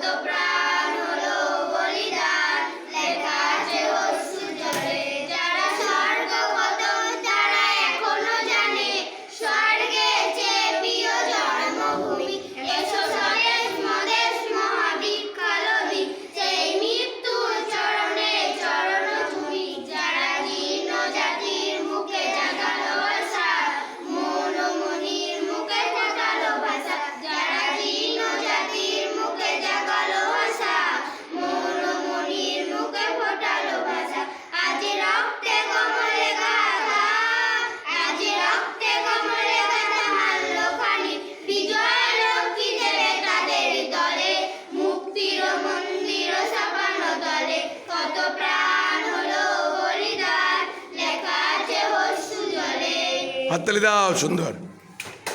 পদপ্রা হাততালি দাও সুন্দর।